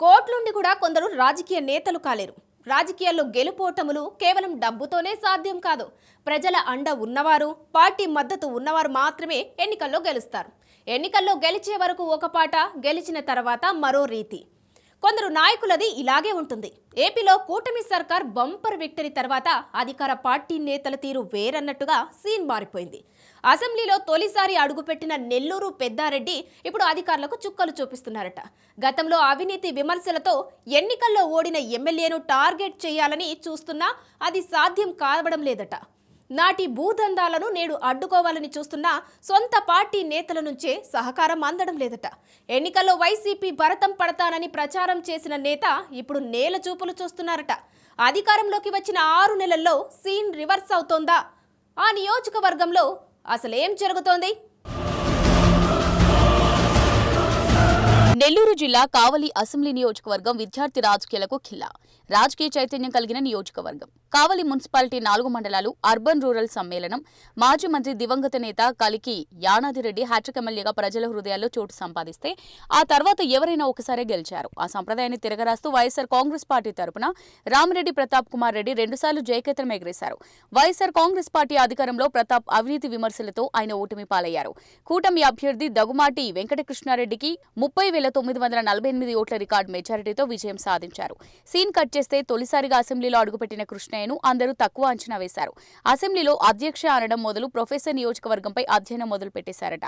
కోర్టులుండి కూడా కొందరు రాజకీయ నేతలు కాలేరు. రాజకీయాల్లో గెలుపోటములు కేవలం డబ్బుతోనే సాధ్యం కాదు. ప్రజల అండ ఉన్నవారు పార్టీ మద్దతు ఉన్నవారు మాత్రమే ఎన్నికల్లో గెలుస్తారు. ఎన్నికల్లో గెలిచే వరకు ఒక పాట గెలిచిన తర్వాత మరో రీతి. కొందరు నాయకులది ఇలాగే ఉంటుంది. ఏపీలో కూటమి సర్కార్ బంపర్ విక్టరీ తర్వాత అధికార పార్టీ నేతల తీరు వేరన్నట్టుగా సీన్ మారిపోయింది. అసెంబ్లీలో తొలిసారి అడుగుపెట్టిన నెల్లూరు పెద్దారెడ్డి ఇప్పుడు అధికారులకు చుక్కలు చూపిస్తున్నారట. గతంలో అవినీతి విమర్శలతో ఎన్నికల్లో ఓడిన ఎమ్మెల్యేను టార్గెట్ చేయాలని చూస్తున్నా అది సాధ్యం కావడం లేదట. నాటి భూదందాలను నేడు అడ్డుకోవాలని చూస్తున్న సొంత పార్టీ నేతల నుంచే సహకారం అందడం లేదట. ఎన్నికల్లో వైసీపీ భరతం పడతానని ప్రచారం చేసిన నేత ఇప్పుడు నేల చూపులు చూస్తున్నారట. అధికారంలోకి వచ్చిన ఆరు నెలల్లో సీన్ రివర్స్ అవుతోందా? ఆ నియోజకవర్గంలో అసలేం జరుగుతోంది? నెల్లూరు జిల్లా కావలి అసెంబ్లీ నియోజకవర్గం విద్యార్థి రాజకీయాలకు ఖిల్లా. రాజకీయ చైతన్యం కలిగిన నియోజకవర్గం. కావలి మున్సిపాలిటీ నాలుగు మండలాలు అర్బన్ రూరల్ సమ్మేళనం. మాజీ మంత్రి దివంగత నేత కలికి యానాదిరెడ్డి హ్యాట్రిక్ ఎమ్మెల్యేగా ప్రజల హృదయాల్లో చోటు సంపాదిస్తే ఆ తర్వాత ఎవరైనా ఒకసారే గెలిచారు. ఆ సంప్రదాయాన్ని తిరగరాస్తూ వైఎస్సార్ కాంగ్రెస్ పార్టీ తరపున రామిరెడ్డి ప్రతాప్ కుమార్ రెడ్డి రెండుసార్లు జయకేతనం ఎగిరేశారు. వైఎస్సార్ కాంగ్రెస్ పార్టీ అధికారంలో ప్రతాప్ అవినీతి విమర్శలతో ఆయన ఓటమి పాలయ్యారు. కూటమి అభ్యర్థి దగుమాటి వెంకటకృష్ణారెడ్డికి ముప్పై వేల తొమ్మిది వందల నలభై ఎనిమిది ఓట్ల రికార్డు మెజారిటీతో విజయం సాధించారు. సీన్ కట్ చేస్తే తొలిసారిగా అసెంబ్లీలో అడుగుపెట్టిన కృష్ణయ్యను అందరూ తక్కువ అంచనా వేశారు. అసెంబ్లీలో అధ్యక్ష అనడం మొదలు ప్రొఫెసర్ నియోజకవర్గంపై అధ్యయనం మొదలు పెట్టేశారట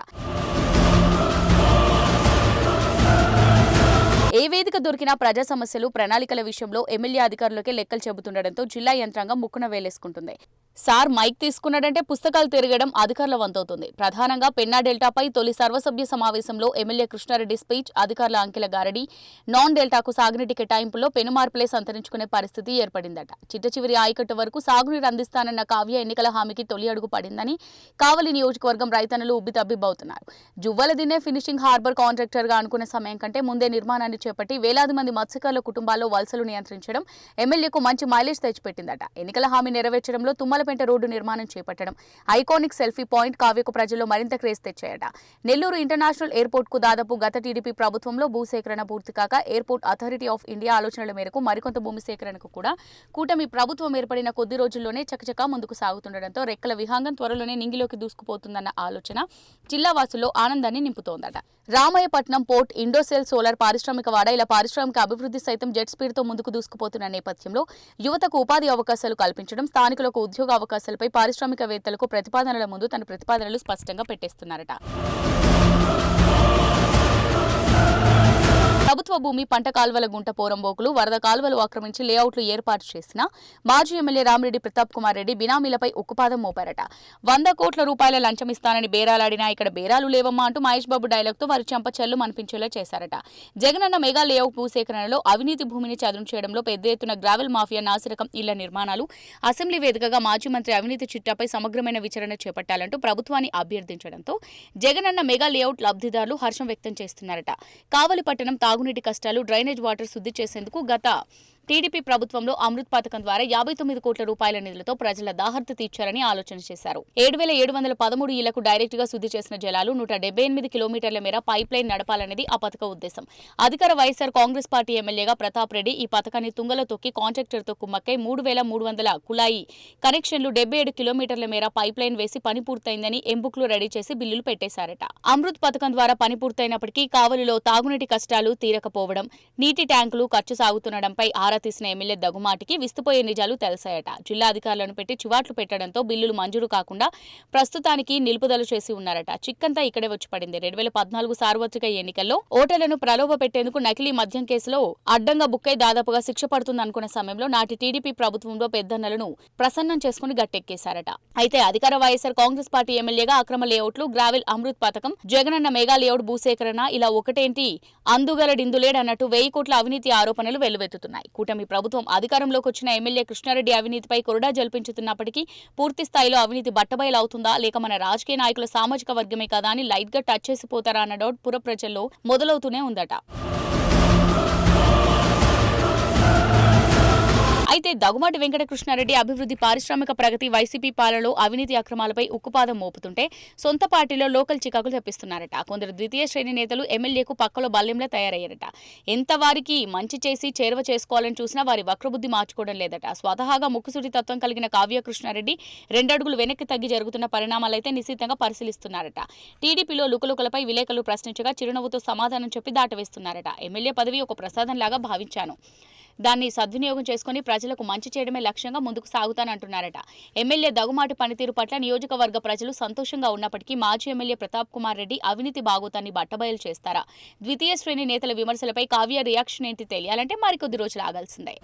ఏ దొరికిన ప్రజా సమస్యలు ప్రణాళికల విషయంలో ఎమ్మెల్యే అధికారులకే లెక్కలు చెబుతుండటంతో జిల్లా యంత్రాంగం ముక్కున వేలేసుకుంటుంది. సార్ మైక్ తీసుకున్నాడంటే పుస్తకాలు తిరగడం అధికారుల వంతవుతుంది. ప్రధానంగా పెన్నా డెల్టాపై తొలి సర్వసభ్య సమావేశంలో ఎమ్మెల్యే కృష్ణారెడ్డి స్పీచ్ అధికారుల అంకెల గారడి నాన్ డెల్టాకు సాగునీటి కేటాయింపులో పెనుమార్పులే సంతరించుకునే పరిస్థితి ఏర్పడిందట. చిట్ట చివరి ఆయకట్టు వరకు సాగునీరు అందిస్తానన్న కావ్య ఎన్నికల హామీకి తొలి అడుగు పడిందని కావలి నియోజకవర్గం రైతన్నులు ఉబ్బితబ్బిబ్బవుతున్నారు. జువ్వల దినే ఫినిషింగ్ హార్బర్ కాంట్రాక్టర్గా అనుకునే సమయం కంటే ముందే నిర్మాణాన్ని చేపట్టి వేలాది మంది మత్స్యకారుల కుటుంబాల్లో వలసలు నియంత్రించడం ఎమ్మెల్యేకు మంచి మైలేజ్ తెచ్చిపెట్టిందట. ఎన్నికల హామీ నెరవేర్చడంలో తుమ్మలపేంట రోడ్డు నిర్మాణం చేపట్టడం ఐకానిక్ సెల్ఫీ పాయింట్ కావ్యకు ప్రజల్లో మరింత క్రేజ్ తెచ్చాయట. నెల్లూరు ఇంటర్నేషనల్ ఎయిర్పోర్ట్కు దాదాపు గత టీడీపీ ప్రభుత్వంలో భూసేకరణ పూర్తి కాక ఎయిర్పోర్ట్ అథారిటీ ఆఫ్ ఇండియా ఆలోచనల మేరకు మరికొంత భూమి సేకరణకు కూడా కూటమి ప్రభుత్వం ఏర్పడిన కొద్ది రోజుల్లోనే చకచకా ముందుకు సాగుతుండటంతో రెక్కల విహాంగం త్వరలోనే నింగిలోకి దూసుకుపోతుందన్న ఆలోచన జిల్లా వాసుల్లో ఆనందాన్ని నింపుతోందట. రామాయపట్నం పోర్ట్ ఇండోసెల్ సోలార్ పారిశ్రామిక వాడ ఇలా పారిశ్రామిక అభివృద్ధి సైతం జెట్ స్పీడ్తో ముందుకు దూసుకుపోతున్న నేపథ్యంలో యువతకు ఉపాధి అవకాశాలు కల్పించడం స్థానికులకు ఉద్యోగ అవకాశాలపై పారిశ్రామికవేత్తలకు ప్రతిపాదనల ముందు తన ప్రతిపాదనలు స్పష్టంగా పెట్టేస్తున్నారట. ప్రభుత్వ భూమి పంట కాల్వల గుంట పోరంబోకులు వరద కాలువలు ఆక్రమించి లేఅవుట్లు ఏర్పాటు చేసిన మాజీ ఎమ్మెల్యే రామిరెడ్డి ప్రతాప్ కుమార్ రెడ్డి బినామీలపై ఉక్కుపాదం మోపారట. వంద కోట్ల రూపాయల లంచం ఇస్తానని బేరాలాడినా ఇక్కడ బేరాలు లేవమ్మా అంటూ మహేష్ బాబు డైలాగ్తో వారి చెంప చెల్లు అనిపించేలా చేశారట. జగనన్న మెగా లేఅవుట్ భూసేకరణలో అవినీతి భూమిని చదును చేయడంలో పెద్ద ఎత్తున గ్రావెల్ మాఫియా నాసిరకం ఇళ్ళ నిర్మాణాలు అసెంబ్లీ వేదికగా మాజీ మంత్రి అవినీతి చిట్టాపై సమగ్రమైన విచారణ చేపట్టాలంటూ ప్రభుత్వాన్ని అభ్యర్థించడంతో జగనన్న మెగా లేఅవుట్ లబ్ధిదారులు హర్షం వ్యక్తం చేస్తున్నారట. కావలి పట్టణం తాగునీటి కష్టాలు డ్రైనేజ్ వాటర్ శుద్ధి చేసేందుకు గత టీడీపీ ప్రభుత్వంలో అమృత్ పథకం ద్వారా యాభై తొమ్మిది కోట్ల రూపాయల నిధులతో ప్రజల దాహర్తి తీర్చారని ఆలోచన చేశారు. ఏడు వేల ఏడు వందల పదమూడు ఇళ్ళకు డైరెక్ట్గా శుద్ధి చేసిన జలాలు నూట డెబ్బై ఎనిమిది కిలోమీటర్ల మేర పైప్ లైన్ నడపాలనేది ఆ పథక ఉద్దేశం. అధికార వైఎస్ఆర్ కాంగ్రెస్ పార్టీ ఎమ్మెల్యేగా ప్రతాప్ రెడ్డి ఈ పథకాన్ని తుంగలో తొక్కి కాంట్రాక్టర్తో కుమ్మక్కై మూడు వేల మూడు వందల కుళాయి కనెక్షన్లు డెబ్బై ఏడు కిలోమీటర్ల మేర పైప్ లైన్ వేసి పని పూర్తయిందని ఎంబుక్లు రెడీ చేసి బిల్లులు పెట్టేశారట. అమృత్ పథకం ద్వారా పని పూర్తయినప్పటికీ కావలిలో తాగునీటి కష్టాలు తీరకపోవడం నీటి ట్యాంకులు ఖర్చు సాగుతుండడంపై ఆరా తీసిన ఎమ్మెల్యే దగుమాటికి విస్తుపోయే నిజాలు తెలిసాయట. జిల్లా అధికారులను పెట్టి చివాట్లు పెట్టడంతో బిల్లులు మంజూరు కాకుండా ప్రస్తుతానికి నిలుపుదల చేసి ఉన్నారట. చిక్కంతా ఇక్కడే వచ్చి పడింది. రెండు వేల పద్నాలుగు సార్వత్రిక ఎన్నికల్లో ఓటర్లను ప్రలోభ పెట్టేందుకు నకిలీ మద్యం కేసులో అడ్డంగా బుక్కై దాదాపుగా శిక్ష పడుతుందనుకున్న సమయంలో నాటి టీడీపీ ప్రభుత్వంలో పెద్దన్నలను ప్రసన్నం చేసుకుని గట్టెక్కేశారట. అయితే అధికార వైఎస్ఆర్ కాంగ్రెస్ పార్టీ ఎమ్మెల్యేగా అక్రమ లేఅవుట్లు గ్రావెల్ అమృత్ పథకం జగనన్న మెగా లేఅవుట్ భూసేకరణ ఇలా ఒకటేంటి? అందుగలడిందులేడన్నట్టు వెయ్యి కోట్ల అవినీతి ఆరోపణలు వెల్లువెత్తుతున్నాయి. కూటమి ప్రభుత్వం అధికారంలోకి వచ్చిన ఎమ్మెల్యే కృష్ణారెడ్డి అవినీతిపై కొరడా జల్పించుతున్నప్పటికీ పూర్తి స్థాయిలో అవినీతి బట్టబయలవుతుందా లేక మన రాజకీయ నాయకుల సామాజిక వర్గమే కదా అని లైట్గా టచ్ చేసిపోతారా అన్న డౌట్ పుర ప్రజల్లో మొదలవుతూనే ఉందట. అయితే దగుమాటి వెంకటకృష్ణారెడ్డి అభివృద్ధి పారిశ్రామిక ప్రగతి వైసీపీ పాలలో అవినీతి అక్రమాలపై ఉక్కుపాదం మోపుతుంటే సొంత పార్టీలో లోకల్ చికాకులు తెప్పిస్తున్నారట. కొందరు ద్వితీయ శ్రేణి నేతలు ఎమ్మెల్యేకు పక్కలో బాల్యంలో తయారయ్యారట. ఎంత వారికి మంచి చేసి చేరువ చేసుకోవాలని చూసినా వారి వక్రబుద్ధి మార్చుకోవడం లేదట. స్వతహాగా ముక్కుసూటి తత్వం కలిగిన కావ్య కృష్ణారెడ్డి రెండడుగులు వెనక్కి తగ్గి జరుగుతున్న పరిణామాలైతే నిశ్చితంగా పరిశీలిస్తున్నారట. టీడీపీలో లుకలుకలపై విలేకరులు ప్రశ్నించగా చిరునవ్వుతో సమాధానం చెప్పి దాటవేస్తున్నారట. ఎమ్మెల్యే పదవి ఒక ప్రసాదంలాగా భావించాను. దాన్ని సద్వినియోగం చేసుకుని ప్రజలకు మంచి చేయడమే లక్ష్యంగా ముందుకు సాగుతానంటున్నారట. ఎమ్మెల్యే దగుమాటి పనితీరు పట్ల నియోజకవర్గ ప్రజలు సంతోషంగా ఉన్నప్పటికీ మాజీ ఎమ్మెల్యే ప్రతాప్ కుమార్ రెడ్డి అవినీతి బాగోతాన్ని బట్టబయలు చేస్తారా? ద్వితీయ శ్రేణి నేతల విమర్శలపై కావ్య రియాక్షన్ ఏంటి తెలియాలంటే మరికొద్ది రోజులు ఆగాల్సిందే.